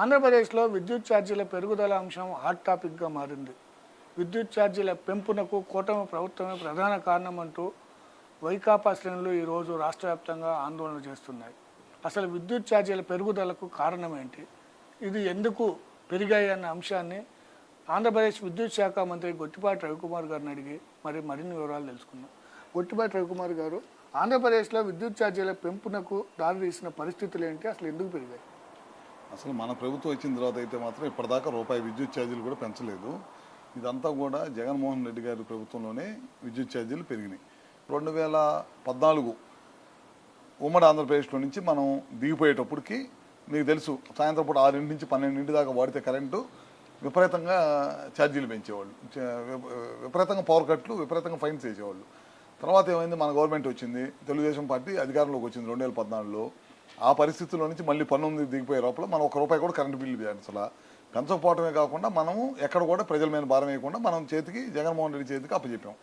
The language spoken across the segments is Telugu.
ఆంధ్రప్రదేశ్లో విద్యుత్ ఛార్జీల పెరుగుదల అంశం హాట్ టాపిక్గా మారింది. విద్యుత్ ఛార్జీల పెంపునకు కూటమి ప్రభుత్వమే ప్రధాన కారణమంటూ వైకాపా శ్రేణులు ఈరోజు రాష్ట్ర వ్యాప్తంగా ఆందోళన చేస్తున్నాయి. అసలు విద్యుత్ ఛార్జీల పెరుగుదలకు కారణం ఏంటి ఇది ఎందుకు పెరిగాయి అన్న అంశాన్ని ఆంధ్రప్రదేశ్ విద్యుత్ శాఖ మంత్రి గొట్టిపాటి రవికుమార్ గారిని అడిగి మరి మరిన్ని వివరాలు తెలుసుకుందాం. గొట్టిపాటి రవికుమార్ గారు ఆంధ్రప్రదేశ్లో విద్యుత్ ఛార్జీల పెంపునకు దారితీసిన పరిస్థితులు ఏంటి? అసలు ఎందుకు పెరిగాయి? అసలు మన ప్రభుత్వం వచ్చిన తర్వాత అయితే మాత్రం ఇప్పటిదాకా రూపాయి విద్యుత్ ఛార్జీలు కూడా పెంచలేదు. ఇదంతా కూడా జగన్మోహన్ రెడ్డి గారి ప్రభుత్వంలోనే విద్యుత్ ఛార్జీలు పెరిగినాయి. రెండు వేల పద్నాలుగు ఉమ్మడి ఆంధ్రప్రదేశ్లో నుంచి మనం దిగిపోయేటప్పటికి మీకు తెలుసు సాయంత్రం పూట ఆరింటి నుంచి పన్నెండింటి దాకా వాడితే కరెంటు విపరీతంగా ఛార్జీలు పెంచేవాళ్ళు. విపరీతంగా పవర్ కట్లు విపరీతంగా ఫైన్స్ వేసేవాళ్ళు. తర్వాత ఏమైంది? మన గవర్నమెంట్ వచ్చింది. తెలుగుదేశం పార్టీ అధికారంలోకి వచ్చింది రెండు వేల పద్నాలుగులో. ఆ పరిస్థితుల్లో నుంచి మళ్ళీ పంతొమ్మిది దిగిపోయే లోపల మనం ఒక రూపాయి కూడా కరెంటు బిల్లు అసలు. పెంచకపోవటమే కాకుండా మనము ఎక్కడ కూడా ప్రజల మీద భారం వేయకుండా మనం చేతికి జగన్మోహన్ రెడ్డి చేతికి అప్పచెప్పాం.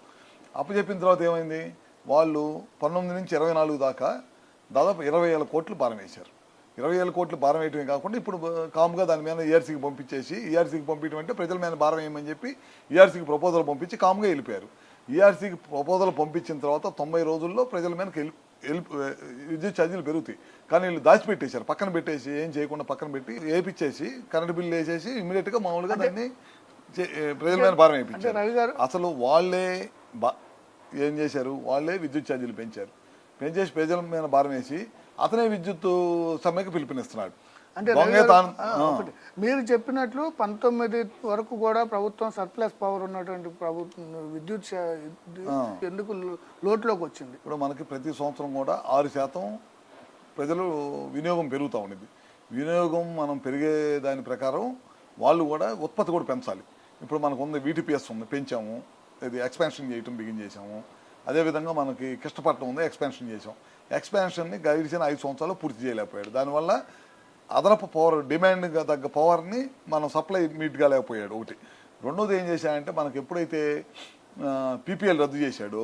అప్పచెప్పిన తర్వాత ఏమైంది? వాళ్ళు పంతొమ్మిది నుంచి ఇరవై నాలుగు దాకా దాదాపు ఇరవై వేల కోట్లు భారం వేశారు. ఇరవై వేల కోట్లు భారం వేయటమే కాకుండా ఇప్పుడు కాముగా కామ్గా దాని మీద ఈఆర్సీకి పంపించేసి ఈఆర్సీకి పంపించడం అంటే ప్రజల మీద భారం వేయమని చెప్పి ఈఆర్సీకి ప్రపోజల్ పంపించి కామ్గా వెళ్ళిపోయారు. ఈఆర్సీకి ప్రపోజల్ పంపించిన తర్వాత తొంభై రోజుల్లో ప్రజల మీదకి వెళ్ళి విద్యుత్ ఛార్జీలు పెరుగుతాయి. కానీ వీళ్ళు దాచిపెట్టేశారు. పక్కన పెట్టేసి ఏం చేయకుండా పక్కన పెట్టి వేపించేసి కరెంట్ బిల్లు వేసేసి ఇమీడియట్గా మామూలుగా దాన్ని చే- ప్రజల మీద భారం వేయించారు. అసలు వాళ్ళే బా- ఏం చేశారు? వాళ్ళే విద్యుత్ ఛార్జీలు పెంచారు. పెంచేసి ప్రజల మీద భారం వేసి అతనే విద్యుత్ సమ్మెకి పిలుపునిస్తున్నాడు. అంటే. మీరు చెప్పినట్లు పంతొమ్మిది వరకు కూడా ప్రభుత్వం సర్ప్లస్ పవర్ ఉన్నటువంటి ప్రభుత్వం విద్యుత్ ఎందుకు లోటులోకి వచ్చింది? ఇప్పుడు మనకి ప్రతి సంవత్సరం కూడా ఆరు శాతం ప్రజలు వినియోగం పెరుగుతూ ఉండేది. వినియోగం మనం పెరిగే దాని ప్రకారం వాళ్ళు కూడా ఉత్పత్తి కూడా పెంచాలి. ఇప్పుడు మనకు ఉంది వీటిపిఎస్ ఉంది పెంచాము. ఇది ఎక్స్పాన్షన్ చేయటం బిగిన్ చేసాము అదేవిధంగా మనకి కృష్ణపట్నం ఉంది ఎక్స్పాన్షన్ చేసాం ఎక్స్పాన్షన్ని గడిచిన ఐదు సంవత్సరాలు పూర్తి చేయలేకపోయాడు. దానివల్ల అదనపు పవర్ డిమాండ్గా తగ్గ పవర్ని మనం సప్లై మీట్గా లేకపోయాడు. ఒకటి. రెండోది ఏం చేశాడంటే మనకు ఎప్పుడైతే పీపీఎల్ రద్దు చేశాడో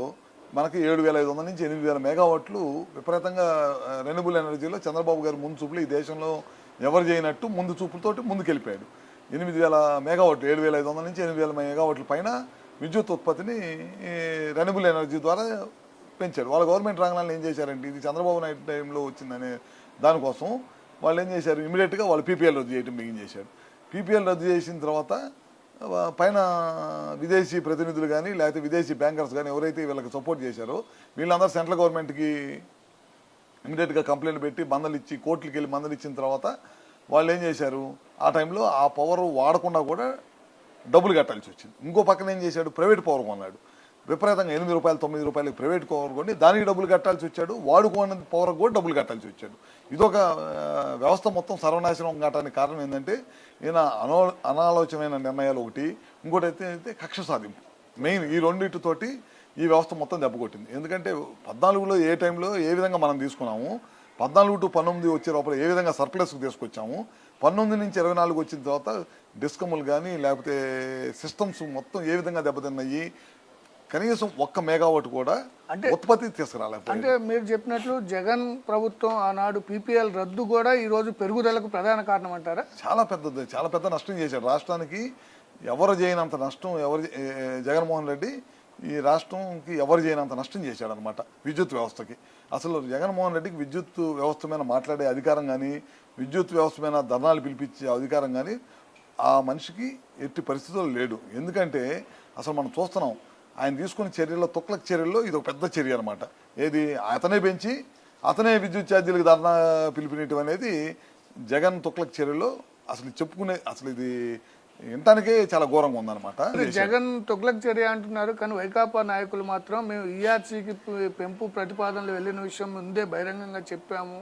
మనకి ఏడు వేల ఐదు వందల నుంచి ఎనిమిది వేల మెగావాట్లు విపరీతంగా రెన్యూబుల్ ఎనర్జీలో చంద్రబాబు గారు ముందు చూపులు ఈ దేశంలో ఎవరు చేయనట్టు ముందు చూపులతోటి ముందుకెళ్ళిపోయాడు. ఎనిమిది వేల మెగావాట్లు ఏడు వేల ఐదు వందల నుంచి ఎనిమిది వేల మెగావాట్ల పైన విద్యుత్ ఉత్పత్తిని రెన్యూబుల్ ఎనర్జీ ద్వారా పెంచాడు. వాళ్ళ గవర్నమెంట్ రంగాలను ఏం చేశారంటే ఇది చంద్రబాబు నాయుడు టైంలో వచ్చిందనే దానికోసం వాళ్ళు ఏం చేశారు? ఇమీడియట్గా వాళ్ళు పీపీఎల్ రద్దు చేయడం బిగిన్ చేశారు. పీపీఎల్ రద్దు చేసిన తర్వాత పైన విదేశీ ప్రతినిధులు కానీ లేకపోతే విదేశీ బ్యాంకర్స్ కానీ ఎవరైతే వీళ్ళకి సపోర్ట్ చేశారో వీళ్ళందరూ సెంట్రల్ గవర్నమెంట్కి ఇమీడియట్గా కంప్లైంట్ పెట్టి మందలు ఇచ్చి కోర్టులకి వెళ్ళి మందలు ఇచ్చిన తర్వాత వాళ్ళు ఏం చేశారు? ఆ టైంలో ఆ పవర్ వాడకుండా కూడా డబ్బులు కట్టాల్సి వచ్చింది. ఇంకో పక్కన ఏం చేశాడు? ప్రైవేట్ పవర్ కొన్నాడు. విపరీతంగా ఎనిమిది రూపాయలు తొమ్మిది రూపాయలకి ప్రైవేట్ కోరుకొని దానికి డబ్బులు కట్టాల్సి వచ్చాడు. వాడుకోని పవర్కి కూడా డబ్బులు కట్టాల్సి వచ్చాడు. ఇదొక వ్యవస్థ మొత్తం సర్వనాశనం కావడానికి కారణం ఏంటంటే ఈయన అనో అనాలోచనమైన నిర్ణయాలు ఒకటి ఇంకోటి అయితే అయితే కక్ష సాధింపు. మెయిన్ ఈ రెండింటితోటి ఈ వ్యవస్థ మొత్తం దెబ్బకొట్టింది. ఎందుకంటే పద్నాలుగులో ఏ టైంలో ఏ విధంగా మనం తీసుకున్నాము పద్నాలుగు టు పంతొమ్మిది వచ్చే లోపల ఏ విధంగా సర్ప్లస్కి తీసుకొచ్చాము పంతొమ్మిది నుంచి ఇరవై నాలుగు వచ్చిన తర్వాత డిస్కములు కానీ లేకపోతే సిస్టమ్స్ మొత్తం ఏ విధంగా దెబ్బతిన్నాయి కనీసం ఒక్క మెగావాట్ కూడా అంటే- ఉత్పత్తి తీసుకురాలేకపోయింది. అంటే మీరు చెప్పినట్లు జగన్ ప్రభుత్వం ఆనాడు పీపీఎల్ రద్దు కూడా ఈ రోజు పెరుగుదలకు ప్రధాన కారణం అంటారా? చాలా పెద్దది చాలా పెద్ద నష్టం చేశాడు రాష్ట్రానికి ఎవరు చేయనంత నష్టం ఎవరు జగన్మోహన్ రెడ్డి ఈ రాష్ట్రంకి ఎవరు చేయనంత నష్టం చేశాడు అనమాట విద్యుత్ వ్యవస్థకి. అసలు జగన్మోహన్ రెడ్డికి విద్యుత్ వ్యవస్థ మీద మాట్లాడే అధికారం కానీ విద్యుత్ వ్యవస్థ మీద ధర్నాలు పిలిపించే అధికారం కానీ ఆ మనిషికి ఎట్టి పరిస్థితుల్లో లేడు. ఎందుకంటే అసలు మనం చూస్తున్నాం ఆయన తీసుకున్న చర్యల్లో తుక్లక్ చర్యల్లో ఇది ఒక పెద్ద చర్య అనమాట ఏది? అతనే పెంచి అతనే విద్యుత్ ఛార్జీలకు ధర్నా పిలుపునియటం అనేది జగన్ తుక్లక్ చర్యలో అసలు చెప్పుకునే అసలు ఇది వినటానికే చాలా ఘోరంగా ఉందన్నమాట. జగన్ తొగ్లక్ చర్య అంటున్నారు కానీ వైకాపా నాయకులు మాత్రం మేము ఈఆర్సీకి పెంపు ప్రతిపాదనలు వెళ్ళిన విషయం ముందే బహిరంగంగా చెప్పాము.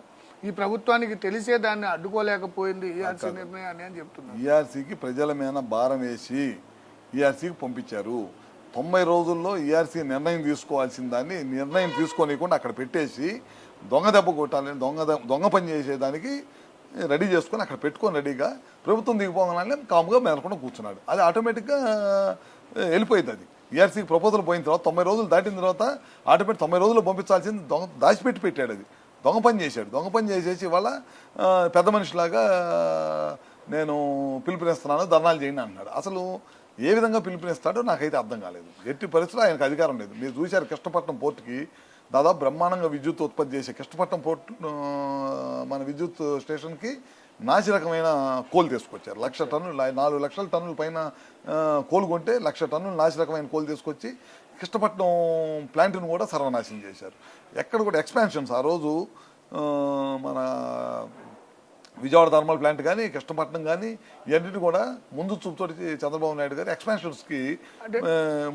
ఈ ప్రభుత్వానికి తెలిసే దాన్ని అడ్డుకోలేకపోయింది ఈఆర్సీ నిర్ణయాన్ని అని చెప్తున్నారు. ఈఆర్సీకి ప్రజల మీద భారం వేసి ఈఆర్సీకి పంపించారు. తొంభై రోజుల్లో ఈఆర్సీ నిర్ణయం తీసుకోవాల్సిన దాన్ని నిర్ణయం తీసుకోనికుండా అక్కడ పెట్టేసి దొంగ దెబ్బ కొట్టాలని దొంగ దెబ్బ- దొంగ పని చేసేదానికి రెడీ చేసుకొని అక్కడ పెట్టుకొని రెడీగా ప్రభుత్వం దిగిపోగానే కాముగా మెదలకుండా కూర్చున్నాడు. అది ఆటోమేటిక్గా వెళ్ళిపోయింది అది. ఈఆర్సీకి ప్రపోజల్ పోయిన తర్వాత తొంభై రోజులు దాటిన తర్వాత ఆటోమేటిక్ తొంభై రోజులు పంపించాల్సింది దొంగ దాచిపెట్టి పెట్టాడు అది. దొంగ పని చేశాడు. దొంగ పని చేసేసి ఇవాళ పెద్ద మనిషిలాగా నేను పిలుపునిస్తున్నాను ధర్నాలు చేయండి అన్నాడు. అసలు ఏ విధంగా పిలుపునిస్తాడో నాకైతే అర్థం కాలేదు. ఎట్టి పరిస్థితులు ఆయనకు అధికారం లేదు. మీరు చూశారు కృష్ణపట్నం పోర్టుకి దాదాపు బ్రహ్మాండంగా విద్యుత్ ఉత్పత్తి చేసే కృష్ణపట్నం పోర్టు మన విద్యుత్ స్టేషన్కి నాసి రకమైన కోల్ తీసుకొచ్చారు. లక్ష టన్నులు నాలుగు లక్షల టన్నుల పైన కోలు కోల్ కొంటే లక్ష టన్నులు నాసి రకమైన కోల్ తీసుకొచ్చి కృష్ణపట్నం ప్లాంట్ను కూడా సర్వనాశనం చేశారు. ఎక్కడ కూడా ఎక్స్పాన్షన్స్ ఆ రోజు మన విజయవాడ థర్మల్ ప్లాంట్ కానీ కృష్ణపట్నం కానీ ఇవన్నిటి కూడా ముందు చూపుతోటి చంద్రబాబు నాయుడు గారు ఎక్స్పాన్షన్స్కి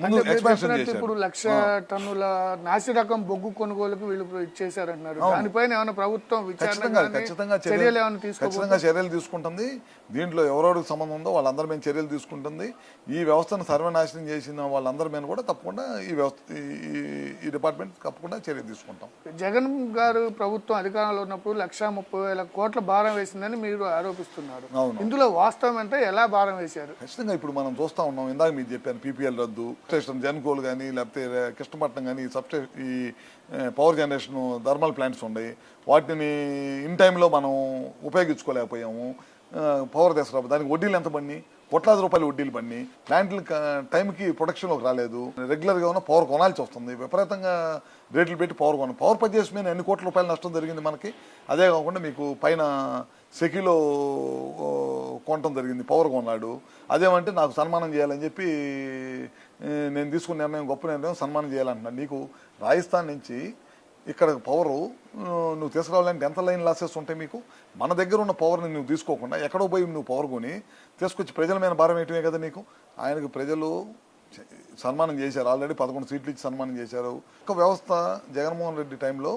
ముందు ఎక్స్పాన్షన్ చేశారు. ఇప్పుడు లక్ష టన్నుల నాసి రకం బొగ్గు కొనుగోలుకు వీళ్ళు ఇచ్చేసారంటున్నారు దానిపైన ఏమైనా ప్రభుత్వం ఖచ్చితంగా ఖచ్చితంగా చర్యలు ఏమైనా తీసుకో ఖచ్చితంగా చర్యలు తీసుకుంటుంది. దీంట్లో ఎవరెవరికి సంబంధం ఉందో వాళ్ళందరి మీద చర్యలు తీసుకుంటుంది. ఈ వ్యవస్థను సర్వనాశనం చేసిన వాళ్ళందరి మీద కూడా తప్పకుండా ఈ వ్యవస్థ ఈ- డిపార్ట్మెంట్ తప్పకుండా చర్యలు తీసుకుంటాం. జగన్ గారు ప్రభుత్వం అధికారంలో ఉన్నప్పుడు లక్ష ముప్పై వేల కోట్ల భారం వేసిందని మీరు ఆరోపిస్తున్నారు. ఇందులో వాస్తవం అంటే ఎలా భారం వేశారు? ఖచ్చితంగా ఇప్పుడు మనం చూస్తా ఉన్నాం. ఇందాక మీకు చెప్పాను పీపీఎల్ రద్దు స్టేషన్ జన్కోల్ కానీ లేకపోతే కృష్ణపట్నం కానీ సబ్స్టే ఈ పవర్ జనరేషన్ థర్మల్ ప్లాంట్స్ ఉన్నాయి. వాటిని ఇన్ టైంలో మనం ఉపయోగించుకోలేకపోయాము. పవర్ తీసుకురా దానికి వడ్డీలు ఎంత పడినాయి? కోట్లాది రూపాయలు వడ్డీలు పడినాయి ప్లాంట్లు టైంకి ప్రొడక్షన్లోకి రాలేదు. రెగ్యులర్గా ఉన్న పవర్ కొనాల్సి వస్తుంది. విపరీతంగా రేట్లు పెట్టి పవర్ కొన. పవర్ పర్చేస్ మీద ఎన్ని కోట్ల రూపాయల నష్టం జరిగింది మనకి? అదే కాకుండా మీకు పైన సెకిలో కొనటం జరిగింది. పవర్ కొన్నాడు. అదేమంటే నాకు సన్మానం చేయాలని చెప్పి నేను తీసుకున్న నిర్ణయం గొప్ప నిర్ణయం సన్మానం చేయాలంటున్నాను నీకు రాజస్థాన్ నుంచి ఇక్కడ పవరు నువ్వు తీసుకురావాలంటే ఎంత లైన్ లాసెస్ ఉంటాయి మీకు? మన దగ్గర ఉన్న పవర్ని నువ్వు తీసుకోకుండా ఎక్కడో పోయి నువ్వు పవర్ కొని తీసుకొచ్చి ప్రజల మీద భారం వేయటమే కదా నీకు? ఆయనకు ప్రజలు సన్మానం చేశారు. ఆల్రెడీ పదకొండు సీట్లు ఇచ్చి సన్మానం చేశారు. ఒక వ్యవస్థ జగన్మోహన్ రెడ్డి టైంలో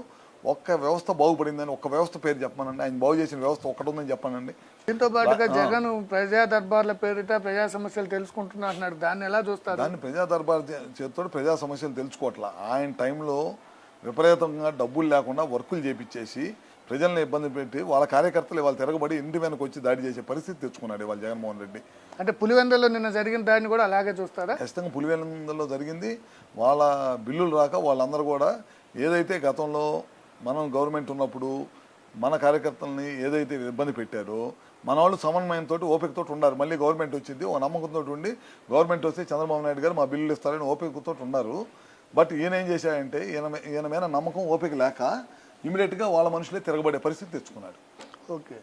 ఒక్క వ్యవస్థ బాగుపడిందని ఒక్క వ్యవస్థ పేరు చెప్పమనండి. ఆయన బాగు చేసిన వ్యవస్థ ఒక్కటి ఉందని చెప్పానండి దీంతో పాటుగా జగన్ ప్రజా దర్బార్ల పేరిట ప్రజా సమస్యలు తెలుసుకుంటున్నా అంటున్నాడు. దాన్ని ఎలా చూస్తారు? దాన్ని ప్రజా దర్బార్ చేతితో ప్రజా సమస్యలు తెలుసుకోవట్లా. ఆయన టైంలో విపరీతంగా డబ్బులు లేకుండా వర్కులు చేపించేసి ప్రజల్ని ఇబ్బంది పెట్టి వాళ్ళ కార్యకర్తలు వాళ్ళ తిరగబడి ఇంటి వెనక వచ్చి దాడి చేసే పరిస్థితి తెచ్చుకున్నాడు వాళ్ళ జగన్మోహన్ రెడ్డి. అంటే పులివెందులో నిన్న జరిగిన దాన్ని కూడా అలాగే చూస్తారా? ఖచ్చితంగా పులివెందులో జరిగింది. వాళ్ళ బిల్లులు రాక వాళ్ళందరూ కూడా ఏదైతే గతంలో మనం గవర్నమెంట్ ఉన్నప్పుడు మన కార్యకర్తల్ని ఏదైతే ఇబ్బంది పెట్టారో మన వాళ్ళు సమన్వయంతో ఓపికతో ఉండారు. మళ్ళీ గవర్నమెంట్ వచ్చింది ఓ నమ్మకంతో ఉండి గవర్నమెంట్ వస్తే చంద్రబాబు నాయుడు గారు మా బిల్లులు ఇస్తారని ఓపికతో ఉన్నారు. బట్ ఈయన ఏం చేశాడంటే ఈయన ఈయన మీద నమ్మకం ఓపిక లేక ఇమీడియట్గా వాళ్ళ మనుషులే తిరగబడే పరిస్థితి తెచ్చుకున్నాడు. ఓకే.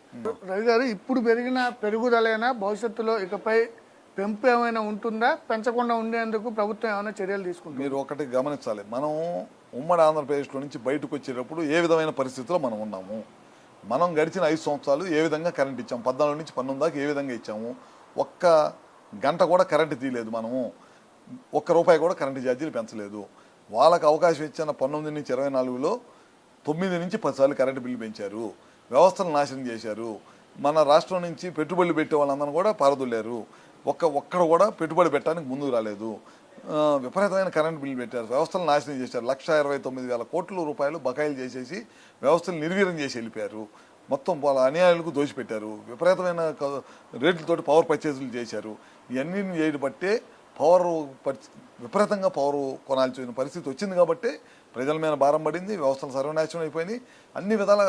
రవి గారు ఇప్పుడు పెరిగిన పెరుగుదలైనా భవిష్యత్తులో ఇకపై పెంపు ఏమైనా ఉంటుందా? పెంచకుండా ఉండేందుకు ప్రభుత్వం ఏమైనా చర్యలు తీసుకుంటుంది? మీరు ఒకటి గమనించాలి. మనం ఉమ్మడి ఆంధ్రప్రదేశ్లో నుంచి బయటకు వచ్చేటప్పుడు ఏ విధమైన పరిస్థితిలో మనం ఉన్నాము? మనం గడిచిన ఐదు సంవత్సరాలు ఏ విధంగా కరెంట్ ఇచ్చాము? పద్నాలుగు నుంచి పంతొమ్మిది దాకా ఏ విధంగా ఇచ్చాము? ఒక్క గంట కూడా కరెంటు తీయలేదు మనము. ఒక్క రూపాయి కూడా కరెంటు ఛార్జీలు పెంచలేదు. వాళ్ళకు అవకాశం ఇచ్చిన పంతొమ్మిది నుంచి ఇరవై నాలుగులో తొమ్మిది నుంచి పదిసార్లు కరెంటు బిల్లు పెంచారు. వ్యవస్థను నాశనం చేశారు. మన రాష్ట్రం నుంచి పెట్టుబడులు పెట్టే వాళ్ళందరూ కూడా పారదొల్లారు ఒక్క ఒక్కడ కూడా పెట్టుబడి పెట్టడానికి ముందుకు రాలేదు. విపరీతమైన కరెంట్ బిల్లు పెట్టారు. వ్యవస్థలు నాశనం చేశారు. లక్ష ఇరవై తొమ్మిది వేల కోట్ల రూపాయలు బకాయిలు చేసేసి వ్యవస్థలు నిర్వీర్యం చేసి వెళ్ళిపోయారు. మొత్తం వాళ్ళ అన్యాయాలకు దోషిపెట్టారు. విపరీతమైన రేట్లతోటి పవర్ పర్చేజులు చేశారు. ఇవన్నీ చేయడం బట్టే పవర్ విపరీతంగా పవర్ కొనాల్సిన పరిస్థితి వచ్చింది కాబట్టి ప్రజల మీద భారం పడింది వ్యవస్థలు సర్వనాశనం అయిపోయినాయి అన్ని విధాల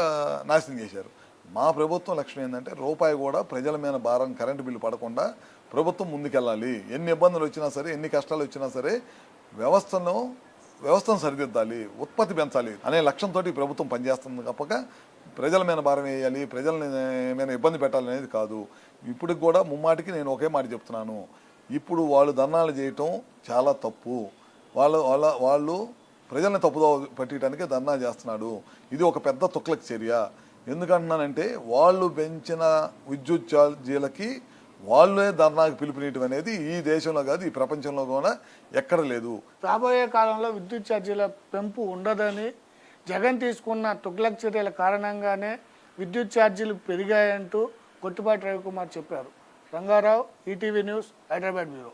నాశనం చేశారు. మా ప్రభుత్వం లక్ష్యం ఏంటంటే రూపాయి కూడా ప్రజల మీద భారం కరెంటు బిల్లు పడకుండా ప్రభుత్వం ముందుకెళ్ళాలి. ఎన్ని ఇబ్బందులు వచ్చినా సరే ఎన్ని కష్టాలు వచ్చినా సరే వ్యవస్థను వ్యవస్థను సరిదిద్దాలి ఉత్పత్తి పెంచాలి అనే లక్ష్యంతో ప్రభుత్వం పనిచేస్తుంది తప్పక. ప్రజల మీద భారం వేయాలి ప్రజల మీద ఇబ్బంది పెట్టాలి అనేది కాదు. ఇప్పటికి కూడా ముమ్మాటికి నేను ఒకే మాట చెప్తున్నాను. ఇప్పుడు వాళ్ళు ధర్నాలు చేయటం చాలా తప్పు. వాళ్ళు వాళ్ళ వాళ్ళు ప్రజల్ని తప్పుదో పట్టడానికి ధర్నా చేస్తున్నాడు. ఇది ఒక పెద్ద తుక్లక్ చర్య. ఎందుకంటున్నానంటే వాళ్ళు పెంచిన విద్యుత్ ఛార్జీలకి వాళ్ళే ధర్నాకు పిలుపునియటం అనేది ఈ దేశంలో కాదు ఈ ప్రపంచంలో కూడా ఎక్కడ లేదు. రాబోయే కాలంలో విద్యుత్ ఛార్జీల పెంపు ఉండదని జగన్ తీసుకున్న తుగ్లక్ చర్యల కారణంగానే విద్యుత్ ఛార్జీలు పెరిగాయంటూ కొట్టుబాటి రవికుమార్ చెప్పారు. Rangarao ETV news Hyderabad bureau.